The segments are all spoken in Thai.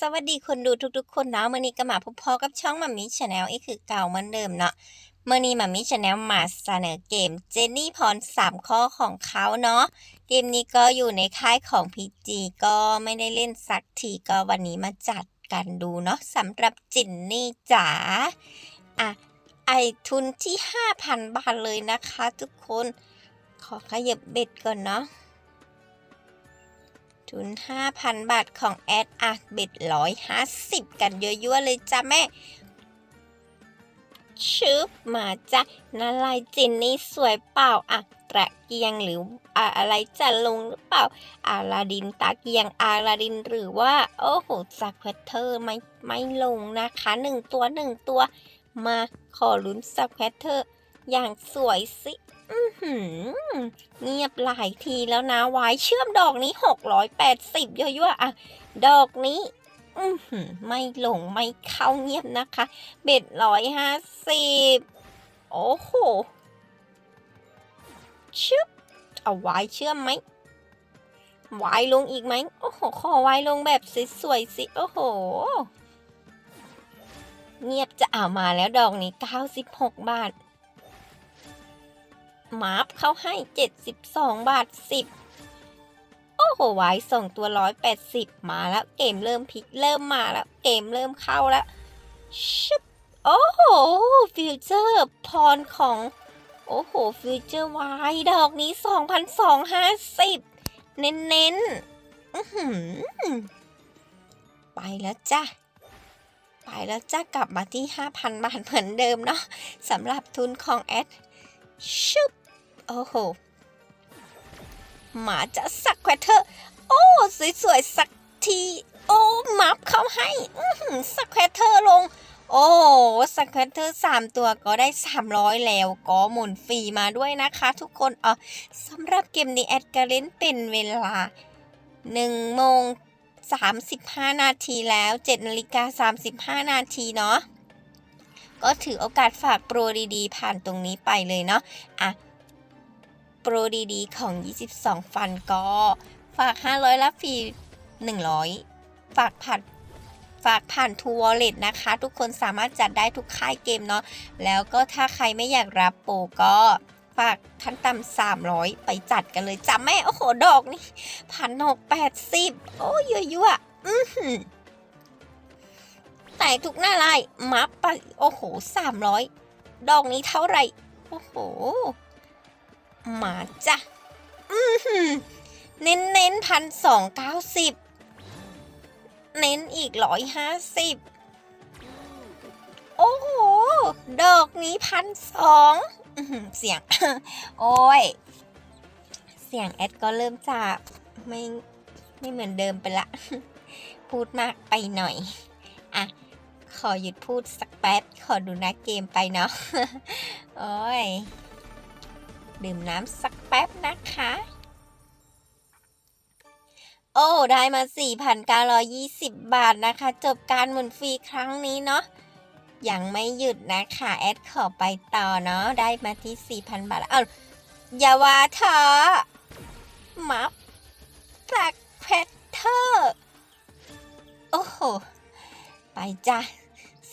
สวัสดีคนดูทุกๆ คนเนาะมื่อนี้ก็มาพบพอกับช่องมัมมี่ชาแนลอีกคือเก่าเหมือนเดิมเนาะมื่อนี้มัมมี่ชาแนลมาเสนอเกมเจนนี่พรสามข้อของเขาเนาะเกมนี้ก็อยู่ในค่ายของพีจีก็ไม่ได้เล่นสักทีก็วันนี้มาจัดกันดูเนาะสำหรับจินนี่จ๋าอะไอทุนที่ 5,000 บาทเลยนะคะทุกคน ขอขยับเบ็ดก่อนเนาะ ทุน 5,000 บาทของแอดอะเบ็ด150กันยั่วๆเลยจ้ะแม่ ชึบมาจ้ะนาลายจินนี่สวยเปล่าอะตระเกียงหรืออะอะไรจะลงหรือเปล่า อาลาดินตาเกียงอาลาดินหรือว่า โอ้โหสักแพทเทอร์ไม่ไม่ลงนะคะหนึ่งตัวหนึ่งตัว มาขอลุ้นสักแพทเทอร์ อย่างสวยสิอือหือเงียบหลายทีแล้วนะวายเชื่อมดอกนี้ 680ยั่วๆอะ ดอกนี้อือหือไม่หลงไม่เข้าเงียบนะคะ เบ็ดร้อยห้าสิบโอ้โหชึบเอาวายเชื่อมไหมวายลงอีกไหมโอ้โห ขอวายลงแบบสวยๆสิ โอ้โห เงียบจะเอามาแล้วดอกนี้ 96 บาท มาร์ฟเขาให้ 72 บาท 10 โอ้โหไว้ส่งตัว 180 มาแล้วเกมเริ่มพลิกเริ่มมาแล้ว เกมเริ่มเข้าแล้วชิบโอ้โห ฟิวเจอร์พรของ โอ้โห ฟิวเจอร์ไว้ดอกนี้ 2,250 เน้นเน้นๆอื้อหือไปแล้วจ้ะไปแล้วจ้ากลับมาที่ 5,000 บาทเหมือนเดิมเนาะสำหรับทุนของแอดชึบ โอ้โห หมาจะสักแควเทอร์โอ้ สวยๆ สักที โอ้มับเข้าให้สักแควเทอร์ลง โอ้สักแควเทอร์สามตัวก็ได้300แล้ว ก็หมุนฟรีมาด้วยนะคะทุกคนอ๋อสำหรับเกมนี้แอดการเล่นเป็นเวลา1โมง35นาทีแล้ว7นาฬิกา35นาทีเนาะก็ถือโอกาสฝากโปรดีๆ ผ่านตรงนี้ไปเลยเนาะอะ ปรดีๆ ของ 22 ฟันก็ฝาก 500 รับฟรี 100 ฝากผ่านฝากผ่านทูวอลเล็ตนะคะ ทุกคนสามารถจัดได้ทุกค่ายเกมเนาะแล้วก็ถ้าใครไม่อยากรับโปรก็ฝากขั้นต่ำ300 ไปจัดกันเลยจ้ะแม่ โอ้โห ดอกนี่พันหกแปดสิบโอ้ยยั่วๆอือหือแต่ทุกหน้าลายมัฟไป โอ้โหสามร้อยดอกนี้เท่าไหร่ โอ้โห มาจ้ะ อือหือเน้นเน้นพันสองเก้าสิบ เน้นอีกร้อยห้าสิบ โอ้โห ดอกนี้พันสองเสียง โอ้ย เสียงแอดก็เริ่มจะไม่ไม่เหมือนเดิมไปละ พูดมากไปหน่อย อะ ขอหยุดพูดสักแป๊บ ขอดูหน้าเกมไปเนาะ โอ้ย ดื่มน้ำสักแป๊บนะคะ โอ้ ได้มา 4,920 บาทนะคะ จบการหมุนฟรีครั้งนี้เนาะยังไม่หยุดนะคะ แอดขอไปต่อเนาะได้มาที่ 4,000 บาทแล้วเอาอย่าว่าเธอมัฟจากแพทเทอร์โอ้โห ไปจ้ะ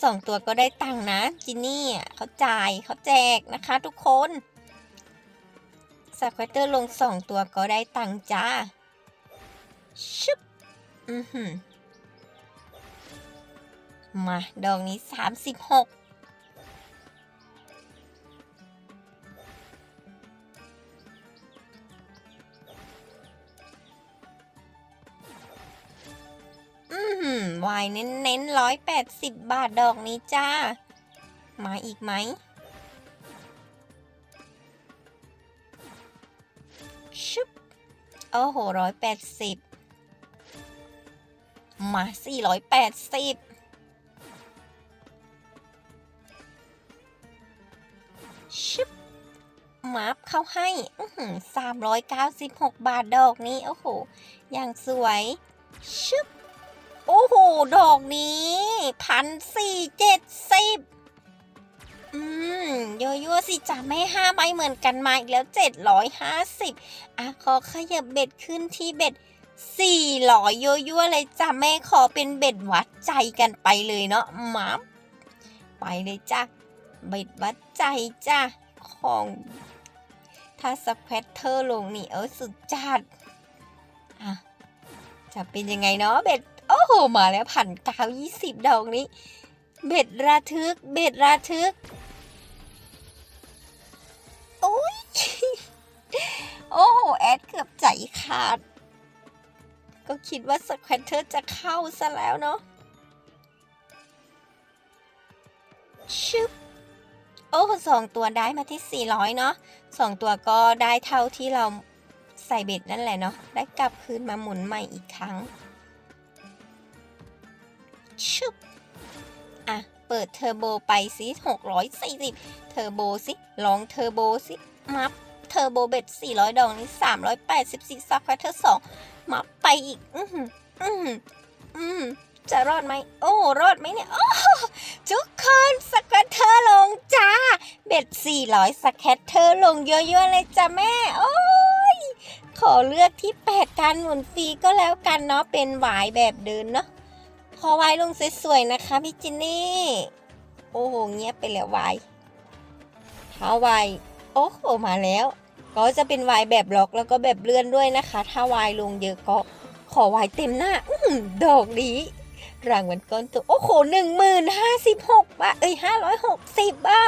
สองตัวก็ได้ตังนะจินนี่เขาจ่ายเขาแจกนะคะทุกคน สควอเตอร์ลงสองตัวก็ได้ตังจ้าชึบอือหือมา ดอกนี้สามสิบหกอือหือวายเน้นเน้นร้อยแปดสิบบาทดอกนี้จ้า มาอีกไหม โอ้โหร้อยแปดสิบมาสี่ร้อยแปดสิบชึบมาบเขาให้สามร้อยเก้าสิบหกบาทดอกนี้ โอ้โห อย่างสวยชึบโอ้โห ดอกนี้พันสี่เจ็ดสิบ อืมยั่วสิจ้ะไม่ห้าใบเหมือนกันมาอีกแล้วเจ็ดร้อยห้าสิบอะขอขยับเบ็ดขึ้นที่เบ็ดสี่ร้อยยั่วเลยจ้ะแม่ขอเป็นเบ็ดวัดใจกันไปเลยเนาะมับไปเลยจ้ะเบ็ดวัดใจจ้ะของถ้าสแควตเตอร์ลงนี่เออสุดจัดอะจะเป็นยังไงเนาะเบ็ดโอ้โหมาแล้วพันเก้ายี่สิบดอกนี้ เบ็ดระทึก เบ็ดระทึก โอ้โห แอดเกือบใจขาด ก็คิดว่าสแควตเตอร์จะเข้าซะแล้วเนาะชึบโอ้สองตัวได้มาที่ 400 เนาะสองตัวก็ได้เท่าที่เราใส่เบ็ดนั่นแหละเนาะได้กลับคืนมาหมุนใหม่อีกครั้งชึบอะ เปิดเทอร์โบไปสิ640 เทอร์โบสิ ลองเทอร์โบสิ มับ เทอร์โบเบ็ด400 ดอกนี้ 384ซับคทเทอร์2มับไปอีก อือหืออือหืออืมจะรอดไหม โอ้ รอดไหมเนี่ย โอ้ทุกคนสแควตเตอร์ลงจ้า เบ็ด 400สแควตเตอร์ลงเยอะๆเลยจ้ะแม่ โอ้ย ขอเลือกที่ 8 การหมุนฟรีก็แล้วกันเนาะ เป็นหวายแบบเดินเนาะ ขอไว้ลงสวยๆนะคะพี่จินนี่ โอ้โห เงียบไปแล้ววายถ้าวาย โอ้โห มาแล้ว ก็จะเป็นวายแบบล็อกแล้วก็แบบเลื่อนด้วยนะคะ ถ้าวายลงเยอะก็ขอวายเต็มหน้า อื้อหือดอกดีรางวัลก้อนตัวโอ้โหหนึ่งหมื่นห้าสิบหกบาทเอ้ยห้าร้อยหกสิบอะ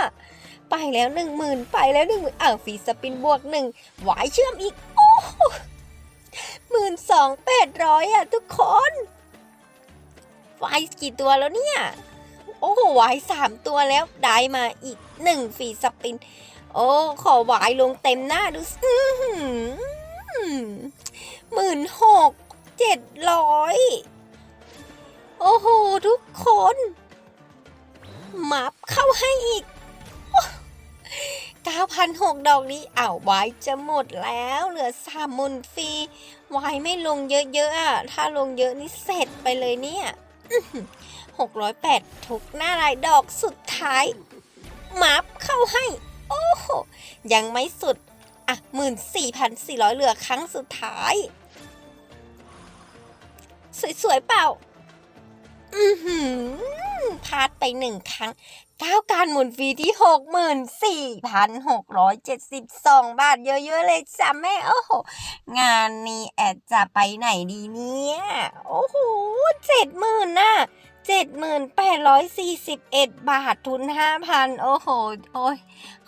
ไปแล้วหนึ่งหมื่นไปแล้วหนึ่งหมื่นอ้าวฟีสปินบวกหนึ่งวายเชื่อมอีก โอ้หมื่นสองแปดร้อยอะทุกคนวายกี่ตัวแล้วเนี่ย โอ้โหวายสามตัวแล้วได้มาอีกหนึ่งฟีสปิน โอ้ขอวายลงเต็มหน้าดูสิหมื่นหกเจ็ดร้อยโอ้โห ทุกคนมับเข้าให้อีก9,006ดอกนี้อ้าววายจะหมดแล้วเหลือสามมุนฟรีวายไม่ลงเยอะๆอะ ถ้าลงเยอะนี่เสร็จไปเลยเนี่ยหกร้อยแปดทุกหน้ารายดอกสุดท้าย มับเข้าให้ ยังไม่สุด อะหมื่นสี่พันสี่ร้อยเหลือครั้งสุดท้าย สวยๆเปล่า อือหือพลาดไปหนึ่งครั้งก้าวการหมุนฟรีที่หกหมื่นสี่พันหกร้อยเจ็ดสิบสองบาทเยอะๆเลยจ้ะแม่ โอ้โห งานนี้แอดจะไปไหนดีเนี่ย โอ้โหเจ็ดหมื่นน่ะ เจ็ดหมื่นแปดร้อยสี่สิบเอ็ดบาททุนห้าพันโอ้โห โอ้ย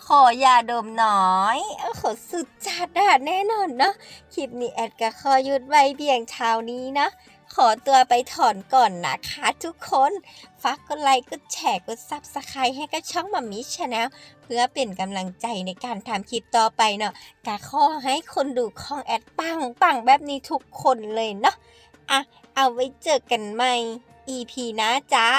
ขอยาดมน่อย โอ้โห สุดจัดอะแน่นอนเนอะคลิปนี้แอดก็ขอยุดไว้เพียงเช้านี้นะ ขอตัวไปถอนก่อนนะคะทุกคน ฝากกดไลค์ กดแชร์ กดซับสไครต์ให้กับช่องมัมมี่ชาแนลเพื่อเป็นกำลังใจในการทำคลิปต่อไปเนาะกาขอให้คนดูของแอดปังปังแบบนี้ทุกคนเลยเนาะ อะ เอาไว้เจอกันใหม่ EP นะจ้า